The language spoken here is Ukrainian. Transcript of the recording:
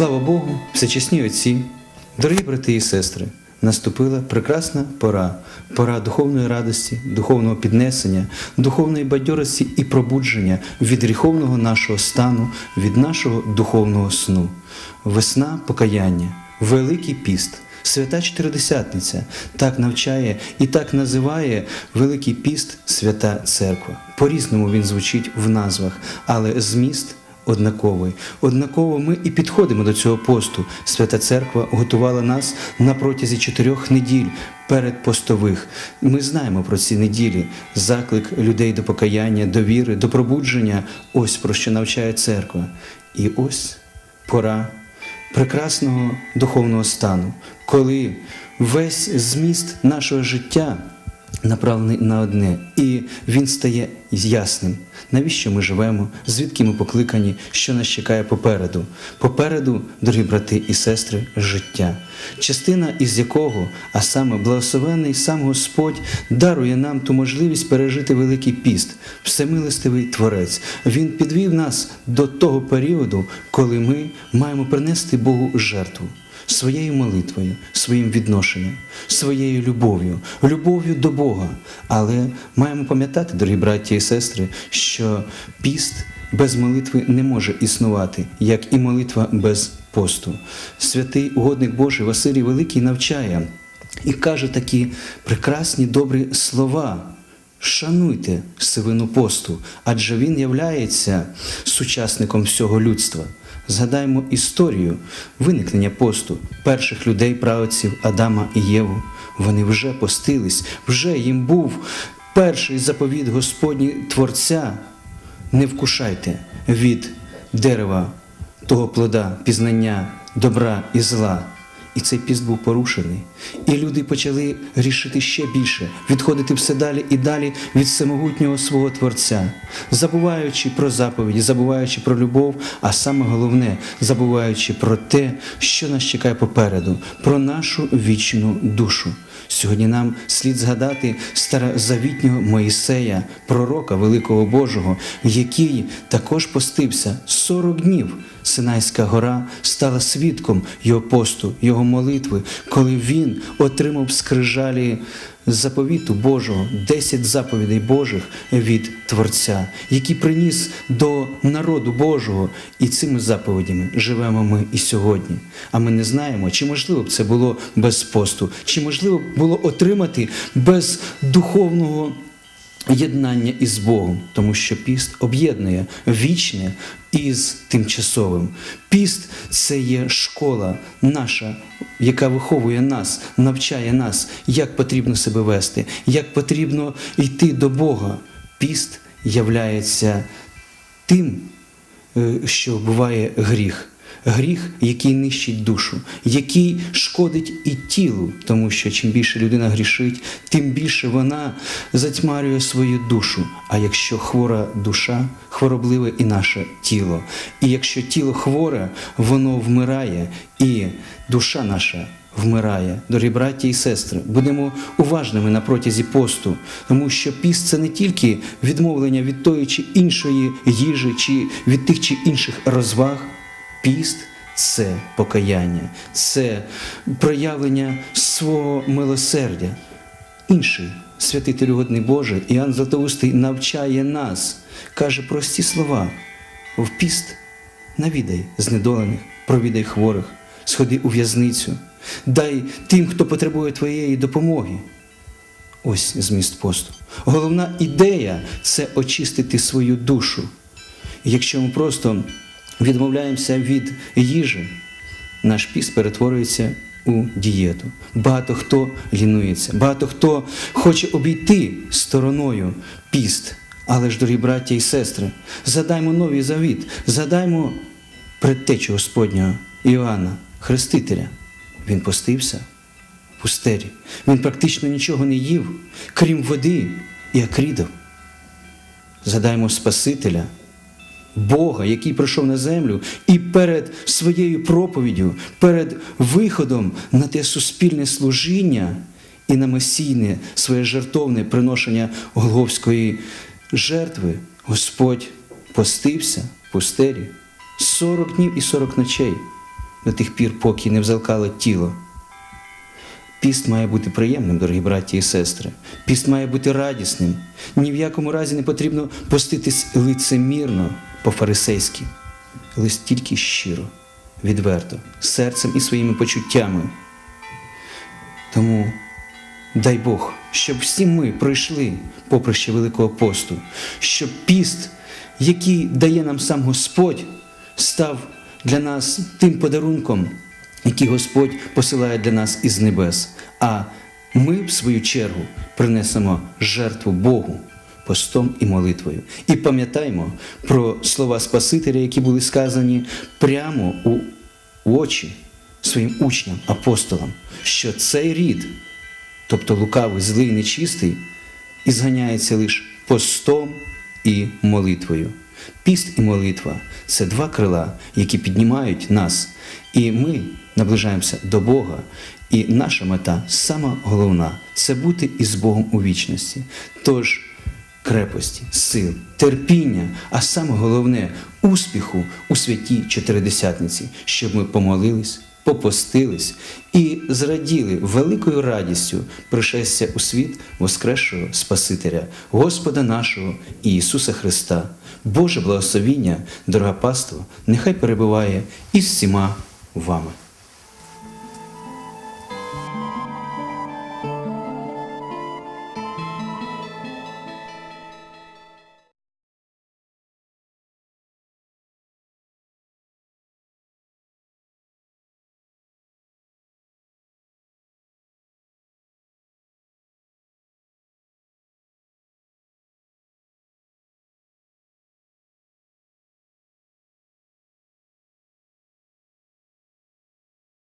Слава Богу, всечесні отці, дорогі брати і сестри, наступила прекрасна пора, пора духовної радості, духовного піднесення, духовної бадьорості і пробудження від гріховного нашого стану, від нашого духовного сну. Весна покаяння, Великий піст. Свята Чотиридесятниця так навчає і так називає Великий піст Свята Церква. По-різному він звучить в назвах, але зміст однаковий. Однаково ми і підходимо до цього посту. Свята Церква готувала нас на протязі чотирьох неділь перед постових. Ми знаємо про ці неділі, заклик людей до покаяння, до віри, до пробудження. Ось про що навчає церква. І ось пора прекрасного духовного стану, коли весь зміст нашого життя направлений на одне, і він стає ясним. Навіщо ми живемо, звідки ми покликані, що нас чекає попереду? Попереду, дорогі брати і сестри, життя, частина із якого, а саме благословений сам Господь, дарує нам ту можливість пережити Великий піст, всемилостивий Творець. Він підвів нас до того періоду, коли ми маємо принести Богу жертву своєю молитвою, своїм відношенням, своєю любов'ю, любов'ю до Бога. Але маємо пам'ятати, дорогі браті і сестри, що піст без молитви не може існувати, як і молитва без посту. Святий угодник Божий Василій Великий навчає і каже такі прекрасні добрі слова. Шануйте сивину посту, адже він являється сучасником всього людства. Згадаймо історію виникнення посту перших людей, правоців Адама і Єву. Вони вже постились, вже їм був перший заповіт Господній Творця. Не вкушайте від дерева того плода пізнання добра і зла. І цей піст був порушений. І люди почали грішити ще більше, відходити все далі і далі від всемогутнього свого Творця, забуваючи про заповіді, забуваючи про любов, а саме головне, забуваючи про те, що нас чекає попереду, про нашу вічну душу. Сьогодні нам слід згадати старозавітнього Моїсея, пророка Великого Божого, який також постився 40 днів. Синайська гора стала свідком його посту, його молитви, коли він отримав скрижалі заповіту Божого, 10 заповідей Божих від Творця, які приніс до народу Божого. І цими заповідями живемо ми і сьогодні. А ми не знаємо, чи можливо б це було без посту, чи можливо б було отримати без духовного єднання із Богом, тому що піст об'єднує вічне із тимчасовим. Піст це є школа наша, яка виховує нас, навчає нас, як потрібно себе вести, як потрібно йти до Бога. Піст являється тим, е, що буває гріх. Гріх, який нищить душу, який шкодить і тілу, тому що чим більше людина грішить, тим більше вона затьмарює свою душу. А якщо хвора душа, хворобливе і наше тіло. І якщо тіло хворе, воно вмирає, і душа наша вмирає. Дорогі браті і сестри, будемо уважними на протязі посту, тому що піст це не тільки відмовлення від тої чи іншої їжі, чи від тих чи інших розваг. Піст це покаяння, це проявлення свого милосердя. Інший святитель угодний Божий Іоанн Златоустий навчає нас, каже прості слова: в піст навідай знедолених, провідай хворих, сходи у в'язницю, дай тим, хто потребує твоєї допомоги. Ось зміст посту. Головна ідея це очистити свою душу. Якщо ми просто відмовляємося від їжі, наш піст перетворюється у дієту. Багато хто лінується, багато хто хоче обійти стороною піст. Але ж, дорогі браття і сестри, згадаймо новий завіт, згадаймо предтечу Господнього Іоанна, Хрестителя. Він постився в пустері. Він практично нічого не їв, крім води і акрідов. Згадаймо Спасителя. Бога, який прийшов на землю, і перед своєю проповіддю, перед виходом на те суспільне служіння і на месійне своє жертовне приношення Голговської жертви, Господь постився в пустелі 40 днів і 40 ночей. до тих пір, поки не взалкало тіло. Піст має бути приємним, дорогі браті і сестри. Піст має бути радісним. Ні в якому разі не потрібно поститись лицемірно по-фарисейськи, лише тільки щиро, відверто, серцем і своїми почуттями. Тому дай Бог, щоб всі ми пройшли поприще Великого посту, щоб піст, який дає нам сам Господь, став для нас тим подарунком, який Господь посилає для нас із небес. А ми, в свою чергу, принесемо жертву Богу постом і молитвою. І пам'ятаймо про слова Спасителя, які були сказані прямо у очі своїм учням, апостолам, що цей рід, тобто лукавий, злий, нечистий, і зганяється лише постом і молитвою. Піст і молитва це два крила, які піднімають нас, і ми наближаємося до Бога. І наша мета сама головна це бути із Богом у вічності. Тож крепості, сил, терпіння, а саме головне успіху у святій чотиридесятниці, щоб ми помолились, попостились і зраділи великою радістю пришестя у світ Воскресшого Спасителя, Господа нашого Ісуса Христа. Боже благословіння, дорога паство, нехай перебуває із всіма вами.